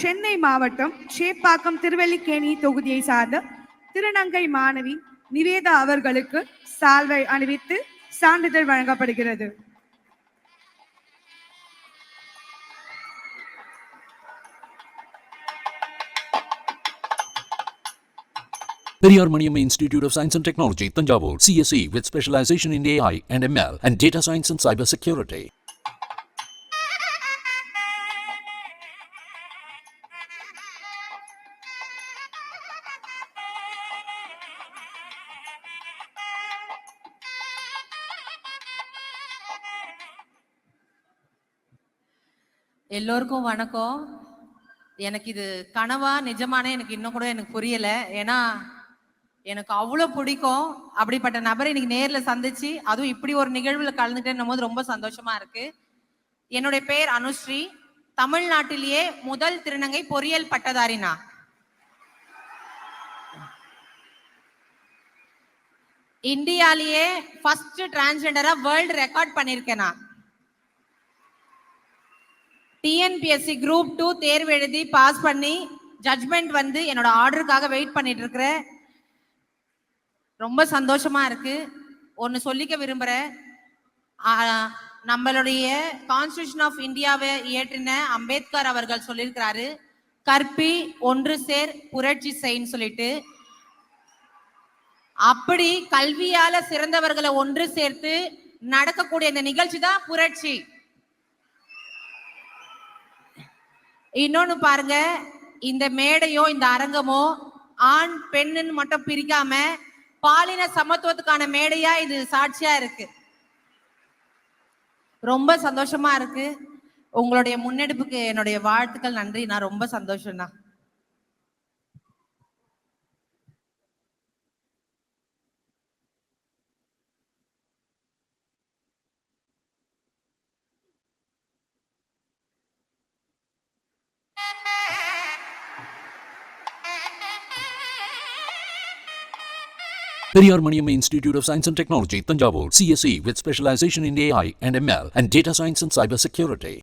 சென்னை மாவட்டம் சேப்பாக்கம் திருவல்லிக்கேணி தொகுதியை சார்ந்த திருநங்கை மாணவி நிவேதா அவர்களுக்கு சால்வை அணிவித்து சான்றிதழ் வழங்கப்படுகிறது Periyar Maniamma Institute of Science and Technology, Tanjavur, CSE with specialization in AI and ML and data science and cyber security. எல்லோருக்கும் வணக்கம். எனக்கு இது கனவா நிஜமானே எனக்கு இன்னும் கூட எனக்கு புரியல. ஏன்னா எனக்கு அவ்வளோ பிடிக்கும். அப்படிப்பட்ட நபரை இன்னைக்கு நேரில் சந்திச்சு அதுவும் இப்படி ஒரு நிகழ்வில் கலந்துட்டேன்னும் போது ரொம்ப சந்தோஷமா இருக்கு. என்னுடைய பேர் அனுஸ்ரீ. தமிழ்நாட்டிலேயே முதல் திருநங்கை பொறியியல் பட்டதாரினா. இந்தியாலேயே ஃபர்ஸ்ட் டிரான்ஸ்ஜெண்டரா வேர்ல்டு ரெக்கார்ட் பண்ணியிருக்கேன். நான் டிஎன்பிஎஸ்சி குரூப் டூ தேர்வு எழுதி பாஸ் பண்ணி ஜட்மெண்ட் வந்து என்னோட ஆர்டருக்காக வெயிட் பண்ணிட்டு இருக்கிறேன் ரொம்ப சந்தோஷமா இருக்கு. ஒன்று சொல்லிக்க விரும்புகிறேன் நம்மளுடைய கான்ஸ்டியூஷன் ஆஃப் இந்தியாவை இயற்றின அம்பேத்கர் அவர்கள் சொல்லியிருக்கிறாரு. கற்பி ஒன்று சேர் புரட்சி செய்ன்னு சொல்லிட்டு. அப்படி கல்வியால சிறந்தவர்களை ஒன்று சேர்த்து நடக்கக்கூடிய இந்த நிகழ்ச்சி தான் புரட்சி. இன்னொன்னு பாருங்க இந்த மேடையோ இந்த அரங்கமோ ஆண் பெண்ணுன்னு மட்டும் பிரிக்காம பாலின சமத்துவத்துக்கான மேடையா இது சாட்சியா இருக்கு. ரொம்ப சந்தோஷமா இருக்கு. உங்களுடைய முன்னெடுப்புக்கு என்னுடைய வாழ்த்துக்கள் நன்றி. நான் ரொம்ப சந்தோஷம்ண்ணா Periyar Maniyamma Institute of Science and Technology, Tanjavur, CSE with specialization in AI and ML and data science and cyber security.